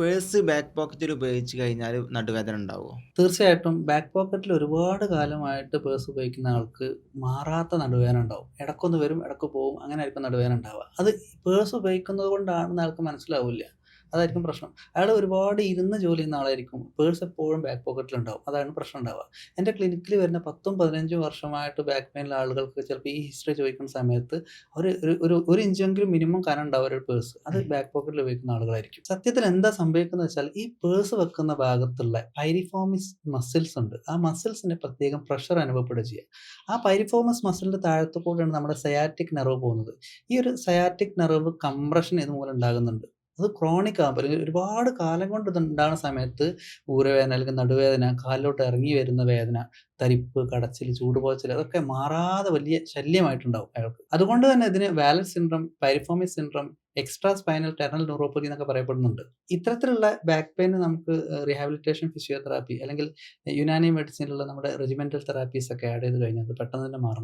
Purse back പോക്കറ്റിൽ ഉപയോഗിച്ച് കഴിഞ്ഞാൽ നടുവേദന ഉണ്ടാവുമോ തീർച്ചയായിട്ടും. ബാക്ക് പോക്കറ്റിൽ ഒരുപാട് കാലമായിട്ട് പേഴ്സ് ഉപയോഗിക്കുന്ന ആൾക്ക് മാറാത്ത നടുവേദന ഉണ്ടാവും. ഇടക്കൊന്ന് വരും ഇടയ്ക്ക് പോവും അങ്ങനെ ആയിരിക്കും നടുവേദന ഉണ്ടാവുക. അത് പേഴ്സ് ഉപയോഗിക്കുന്നത് കൊണ്ടാണെന്ന് ആൾക്ക് മനസ്സിലാവില്ല. അതായിരിക്കും പ്രശ്നം. അയാൾ ഒരുപാട് ഇരുന്ന് ജോലി ചെയ്യുന്ന ആളായിരിക്കും. പേഴ്സ് എപ്പോഴും ബാക്ക് പോക്കറ്റിലുണ്ടാവും അതാണ് പ്രശ്നം ഉണ്ടാവുക. എന്റെ ക്ലിനിക്കിൽ വരുന്ന പത്തും പതിനഞ്ചും വർഷമായിട്ട് ബാക്ക് പെയിനിലെ ആളുകൾക്ക് ചിലപ്പോൾ ഈ ഹിസ്റ്ററി ചോദിക്കുന്ന സമയത്ത് ഒരു ഒരു ഒരു ഇഞ്ചെങ്കിലും മിനിമം കനം ഉണ്ടാവും ഒരു പേഴ്സ് അത് ബാക്ക് പോക്കറ്റിൽ ഉപയോഗിക്കുന്ന ആളുകളായിരിക്കും. സത്യത്തിൽ എന്താ സംഭവിക്കുന്നത് വെച്ചാൽ ഈ പേഴ്സ് വെക്കുന്ന ഭാഗത്തുള്ള പൈരിഫോമിസ് മസിൽസ് ഉണ്ട്. ആ മസിൽസിന് പ്രത്യേകം പ്രഷർ അനുഭവപ്പെടുക ചെയ്യുക ആ പൈരിഫോമസ് മസിലിന്റെ താഴത്തു കൂടെയാണ് നമ്മുടെ സയാറ്റിക് നെർവ് പോകുന്നത്. ഈ ഒരു സയാറ്റിക് നെർവ് കംപ്രഷൻ ഇതുമൂലം ഉണ്ടാകുന്നുണ്ട്. അത് ക്രോണിക് ആകുമ്പോൾ ഒരുപാട് കാലം കൊണ്ട് ഉണ്ടാകുന്ന സമയത്ത് ഊരവേദന അല്ലെങ്കിൽ നടുവേദന കാലിലോട്ട് ഇറങ്ങി വരുന്ന വേദന തരിപ്പ് കടച്ചിൽ ചൂടുപോച്ചൽ അതൊക്കെ മാറാതെ വലിയ ശല്യമായിട്ടുണ്ടാവും അയാൾക്ക്. അതുകൊണ്ട് തന്നെ ഇതിന് wallet syndrome piriformis syndrome extra spinal ടെർണൽ neuropathy എന്നൊക്കെ പറയപ്പെടുന്നുണ്ട്. ഇത്തരത്തിലുള്ള ബാക്ക് പെയിന് നമുക്ക് റീഹാബിലിറ്റേഷൻ ഫിസിയോതെറാപ്പി അല്ലെങ്കിൽ യുനാനി മെഡിസിനിലുള്ള നമ്മുടെ റെജിമെന്റൽ തെറാപ്പീസ് ഒക്കെ ആഡ് ചെയ്ത് കഴിഞ്ഞാൽ പെട്ടെന്ന് തന്നെ മാറും.